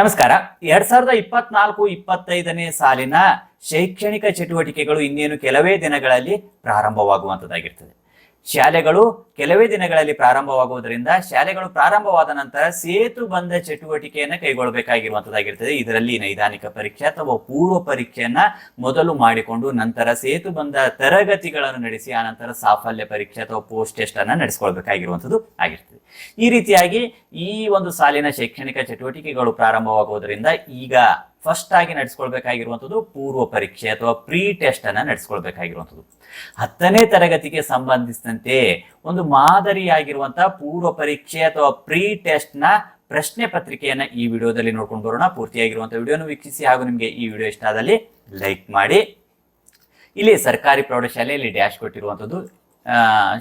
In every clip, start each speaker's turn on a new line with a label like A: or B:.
A: ನಮಸ್ಕಾರ. ಎರಡ್ ಸಾವಿರದ ಇಪ್ಪತ್ನಾಲ್ಕು ಇಪ್ಪತ್ತೈದನೇ ಸಾಲಿನ ಶೈಕ್ಷಣಿಕ ಚಟುವಟಿಕೆಗಳು ಇನ್ನೇನು ಕೆಲವೇ ದಿನಗಳಲ್ಲಿ ಪ್ರಾರಂಭವಾಗುವಂತದ್ದಾಗಿರ್ತದೆ. ಶಾಲೆಗಳು ಕೆಲವೇ ದಿನಗಳಲ್ಲಿ ಪ್ರಾರಂಭವಾಗುವುದರಿಂದ ಶಾಲೆಗಳು ಪ್ರಾರಂಭವಾದ ನಂತರ ಸೇತು ಬಂದ ಚಟುವಟಿಕೆಯನ್ನು ಕೈಗೊಳ್ಳಬೇಕಾಗಿರುವಂತದ್ದಾಗಿರ್ತದೆ. ಇದರಲ್ಲಿ ನೈದಾನಿಕ ಪರೀಕ್ಷೆ ಅಥವಾ ಪೂರ್ವ ಪರೀಕ್ಷೆಯನ್ನ ಮೊದಲು ಮಾಡಿಕೊಂಡು ನಂತರ ಸೇತು ಬಂದ ತರಗತಿಗಳನ್ನು ನಡೆಸಿ, ಆ ಸಾಫಲ್ಯ ಪರೀಕ್ಷೆ ಅಥವಾ ಪೋಸ್ಟ್ ಟೆಸ್ಟ್ ಅನ್ನ ನಡೆಸ್ಕೊಳ್ಬೇಕಾಗಿರುವಂಥದ್ದು ಆಗಿರ್ತದೆ. ಈ ರೀತಿಯಾಗಿ ಈ ಒಂದು ಸಾಲಿನ ಶೈಕ್ಷಣಿಕ ಚಟುವಟಿಕೆಗಳು ಪ್ರಾರಂಭವಾಗುವುದರಿಂದ ಈಗ ಫಸ್ಟ್ ಆಗಿ ನಡೆಸ್ಕೊಳ್ಬೇಕಾಗಿರುವಂಥದ್ದು ಪೂರ್ವ ಪರೀಕ್ಷೆ ಅಥವಾ ಪ್ರೀ ಟೆಸ್ಟ್ ಅನ್ನ ನಡೆಸ್ಕೊಳ್ಬೇಕಾಗಿರುವಂಥದ್ದು. ಹತ್ತನೇ ತರಗತಿಗೆ ಸಂಬಂಧಿಸಿದಂತೆ ಒಂದು ಮಾದರಿಯಾಗಿರುವಂತಹ ಪೂರ್ವ ಪರೀಕ್ಷೆ ಅಥವಾ ಪ್ರೀ ಟೆಸ್ಟ್ನ ಪ್ರಶ್ನೆ ಪತ್ರಿಕೆಯನ್ನ ಈ ವಿಡಿಯೋದಲ್ಲಿ ನೋಡ್ಕೊಂಡು ಬರೋಣ. ಪೂರ್ತಿಯಾಗಿರುವಂತಹ ವಿಡಿಯೋನ ವೀಕ್ಷಿಸಿ ಹಾಗೂ ನಿಮಗೆ ಈ ವಿಡಿಯೋ ಇಷ್ಟ ಆದಲ್ಲಿ ಲೈಕ್ ಮಾಡಿ. ಇಲ್ಲಿ ಸರ್ಕಾರಿ ಪ್ರೌಢಶಾಲೆಯಲ್ಲಿ ಡ್ಯಾಶ್ ಕೊಟ್ಟಿರುವಂಥದ್ದು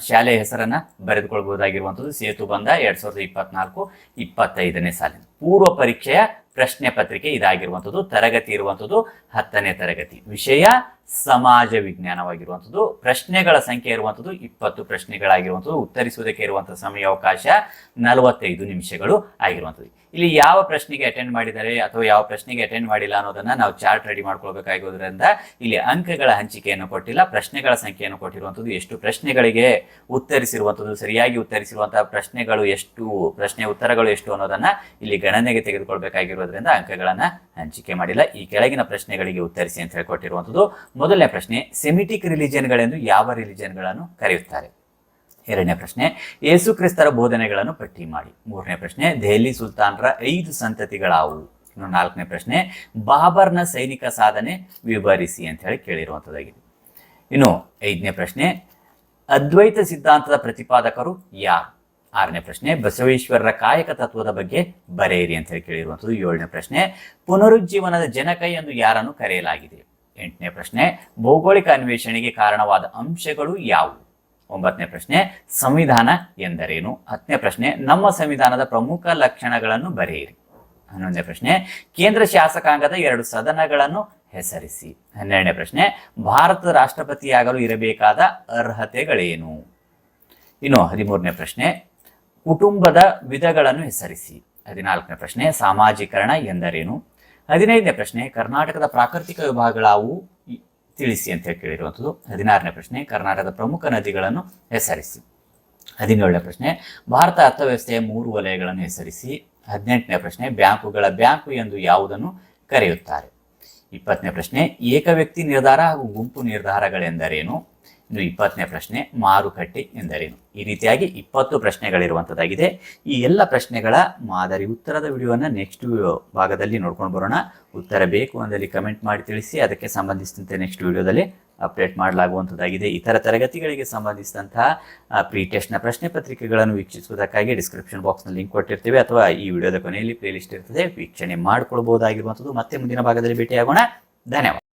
A: ಶಾಲೆ ಹೆಸರನ್ನ ಬರೆದುಕೊಳ್ಬಹುದಾಗಿರುವಂಥದ್ದು. ಸೇತು ಬಂದ ಎರಡ್ ಸಾವಿರದ ಇಪ್ಪತ್ನಾಲ್ಕು ಇಪ್ಪತ್ತೈದನೇ ಸಾಲಿನ ಪೂರ್ವ ಪರೀಕ್ಷೆಯ ಪ್ರಶ್ನೆ ಪತ್ರಿಕೆ ಇದಾಗಿರುವಂಥದ್ದು, ತರಗತಿ ಇರುವಂಥದ್ದು, ಹತ್ತನೇ ತರಗತಿ. ವಿಷಯ ಸಮಾಜ ವಿಜ್ಞಾನವಾಗಿರುವಂಥದ್ದು. ಪ್ರಶ್ನೆಗಳ ಸಂಖ್ಯೆ ಇರುವಂಥದ್ದು ಇಪ್ಪತ್ತು ಪ್ರಶ್ನೆಗಳಾಗಿರುವಂಥದ್ದು. ಉತ್ತರಿಸುವುದಕ್ಕೆ ಇರುವಂತಹ ಸಮಯಾವಕಾಶ ನಲವತ್ತೈದು ನಿಮಿಷಗಳು ಆಗಿರುವಂಥದ್ದು. ಇಲ್ಲಿ ಯಾವ ಪ್ರಶ್ನೆಗೆ ಅಟೆಂಡ್ ಮಾಡಿದ್ದಾರೆ ಅಥವಾ ಯಾವ ಪ್ರಶ್ನೆಗೆ ಅಟೆಂಡ್ ಮಾಡಿಲ್ಲ ಅನ್ನೋದನ್ನ ನಾವು ಚಾರ್ಟ್ ರೆಡಿ ಮಾಡ್ಕೊಳ್ಬೇಕಾಗಿರೋದ್ರಿಂದ ಇಲ್ಲಿ ಅಂಕಗಳ ಹಂಚಿಕೆಯನ್ನು ಕೊಟ್ಟಿಲ್ಲ, ಪ್ರಶ್ನೆಗಳ ಸಂಖ್ಯೆಯನ್ನು ಕೊಟ್ಟಿರುವಂಥದ್ದು ಎಷ್ಟು ಪ್ರಶ್ನೆಗಳಿಗೆ ಉತ್ತರಿಸಿರುವಂಥದ್ದು, ಸರಿಯಾಗಿ ಉತ್ತರಿಸಿರುವಂತಹ ಪ್ರಶ್ನೆಗಳು ಎಷ್ಟು, ಪ್ರಶ್ನೆ ಉತ್ತರಗಳು ಎಷ್ಟು ಅನ್ನೋದನ್ನ ಇಲ್ಲಿ ಗಣನೆಗೆ ತೆಗೆದುಕೊಳ್ಬೇಕಾಗಿರೋದ್ರಿಂದ ಅಂಕಗಳನ್ನ ಹಂಚಿಕೆ ಮಾಡಿಲ್ಲ. ಈ ಕೆಳಗಿನ ಪ್ರಶ್ನೆಗಳಿಗೆ ಉತ್ತರಿಸಿ ಅಂತ ಹೇಳಿಕೊಟ್ಟಿರುವಂಥದ್ದು. ಮೊದಲನೇ ಪ್ರಶ್ನೆ, ಸೆಮಿಟಿಕ್ ರಿಲಿಜನ್ಗಳೆಂದು ಯಾವ ರಿಲಿಜನ್ಗಳನ್ನು ಕರೆಯುತ್ತಾರೆ? ಎರಡನೇ ಪ್ರಶ್ನೆ ಯೇಸು ಕ್ರಿಸ್ತರ ಬೋಧನೆಗಳನ್ನು ಪಟ್ಟಿ ಮಾಡಿ. ಮೂರನೇ ಪ್ರಶ್ನೆ, ದೆಹಲಿ ಸುಲ್ತಾನರ ಐದು ಸಂತತಿಗಳಾವು. ಇನ್ನು ನಾಲ್ಕನೇ ಪ್ರಶ್ನೆ, ಬಾಬರ್ನ ಸೈನಿಕ ಸಾಧನೆ ವಿವರಿಸಿ ಅಂತ ಹೇಳಿ ಕೇಳಿರುವಂಥದ್ದಾಗಿದೆ. ಇನ್ನು ಐದನೇ ಪ್ರಶ್ನೆ, ಅದ್ವೈತ ಸಿದ್ಧಾಂತದ ಪ್ರತಿಪಾದಕರು ಯಾರು? ಆರನೇ ಪ್ರಶ್ನೆ, ಬಸವೇಶ್ವರರ ಕಾಯಕ ತತ್ವದ ಬಗ್ಗೆ ಬರೆಯಿರಿ ಅಂತ ಹೇಳಿ ಕೇಳಿರುವಂಥದ್ದು. ಏಳನೇ ಪ್ರಶ್ನೆ, ಪುನರುಜ್ಜೀವನದ ಜನಕ ಎಂದು ಯಾರನ್ನು ಕರೆಯಲಾಗಿದೆ? ಎಂಟನೇ ಪ್ರಶ್ನೆ, ಭೌಗೋಳಿಕ ಅನ್ವೇಷಣೆಗೆ ಕಾರಣವಾದ ಅಂಶಗಳು ಯಾವುವು? ಒಂಬತ್ತನೇ ಪ್ರಶ್ನೆ, ಸಂವಿಧಾನ ಎಂದರೇನು? ಹತ್ತನೇ ಪ್ರಶ್ನೆ, ನಮ್ಮ ಸಂವಿಧಾನದ ಪ್ರಮುಖ ಲಕ್ಷಣಗಳನ್ನು ಬರೆಯಿರಿ. ಹನ್ನೊಂದನೇ ಪ್ರಶ್ನೆ, ಕೇಂದ್ರ ಶಾಸಕಾಂಗದ ಎರಡು ಸದನಗಳನ್ನು ಹೆಸರಿಸಿ. ಹನ್ನೆರಡನೇ ಪ್ರಶ್ನೆ, ಭಾರತದ ರಾಷ್ಟ್ರಪತಿಯಾಗಲು ಇರಬೇಕಾದ ಅರ್ಹತೆಗಳೇನು? ಇನ್ನು ಹದಿಮೂರನೇ ಪ್ರಶ್ನೆ, ಕುಟುಂಬದ ವಿಧಗಳನ್ನು ಹೆಸರಿಸಿ. ಹದಿನಾಲ್ಕನೇ ಪ್ರಶ್ನೆ, ಸಾಮಾಜೀಕರಣ ಎಂದರೇನು? ಹದಿನೈದನೇ ಪ್ರಶ್ನೆ, ಕರ್ನಾಟಕದ ಪ್ರಾಕೃತಿಕ ವಿಭಾಗಗಳಾವು ತಿಳಿಸಿ ಅಂತ ಹೇಳಿ ಕೇಳಿರುವಂಥದ್ದು. ಹದಿನಾರನೇ ಪ್ರಶ್ನೆ, ಕರ್ನಾಟಕದ ಪ್ರಮುಖ ನದಿಗಳನ್ನು ಹೆಸರಿಸಿ. ಹದಿನೇಳನೇ ಪ್ರಶ್ನೆ, ಭಾರತ ಅರ್ಥವ್ಯವಸ್ಥೆಯ ಮೂರು ವಲಯಗಳನ್ನು ಹೆಸರಿಸಿ. ಹದಿನೆಂಟನೇ ಪ್ರಶ್ನೆ, ಬ್ಯಾಂಕುಗಳ ಬ್ಯಾಂಕು ಎಂದು ಯಾವುದನ್ನು ಕರೆಯುತ್ತಾರೆ? ಇಪ್ಪತ್ತನೇ ಪ್ರಶ್ನೆ ಏಕ ವ್ಯಕ್ತಿ ನಿರ್ಧಾರ ಹಾಗೂ ಗುಂಪು ನಿರ್ಧಾರಗಳೆಂದರೇನು? ಇನ್ನು ಇಪ್ಪತ್ತನೇ ಪ್ರಶ್ನೆ, ಮಾರುಕಟ್ಟೆ ಎಂದರೇನು? ಈ ರೀತಿಯಾಗಿ ಇಪ್ಪತ್ತು ಪ್ರಶ್ನೆಗಳಿರುವಂಥದ್ದಾಗಿದೆ ಈ ಎಲ್ಲ ಪ್ರಶ್ನೆಗಳ ಮಾದರಿ ಉತ್ತರದ ವಿಡಿಯೋನ ನೆಕ್ಸ್ಟ್ ಭಾಗದಲ್ಲಿ ನೋಡ್ಕೊಂಡು ಬರೋಣ. ಉತ್ತರ ಬೇಕು ಅಂದಲ್ಲಿ ಕಮೆಂಟ್ ಮಾಡಿ ತಿಳಿಸಿ, ಅದಕ್ಕೆ ಸಂಬಂಧಿಸಿದಂತೆ ನೆಕ್ಸ್ಟ್ ವಿಡಿಯೋದಲ್ಲಿ ಅಪ್ಡೇಟ್ ಮಾಡಲಾಗುವಂಥದ್ದಾಗಿದೆ ಇತರ ತರಗತಿಗಳಿಗೆ ಸಂಬಂಧಿಸಿದಂತಹ ಪ್ರೀ ಟೆಸ್ಟ್ನ ಪ್ರಶ್ನೆ ಪತ್ರಿಕೆಗಳನ್ನು ವೀಕ್ಷಿಸುವುದಕ್ಕಾಗಿ ಡಿಸ್ಕ್ರಿಪ್ಷನ್ ಬಾಕ್ಸ್ನಲ್ಲಿ ಲಿಂಕ್ ಕೊಟ್ಟಿರ್ತೀವಿ, ಅಥವಾ ಈ ವಿಡಿಯೋದ ಕೊನೆಯಲ್ಲಿ ಪ್ಲೇಲಿಸ್ಟ್ ಇರ್ತದೆ, ವೀಕ್ಷಣೆ ಮಾಡಿಕೊಳ್ಬಹುದಾಗಿರುವಂಥದ್ದು ಮತ್ತೆ ಮುಂದಿನ ಭಾಗದಲ್ಲಿ ಭೇಟಿಯಾಗೋಣ. ಧನ್ಯವಾದ.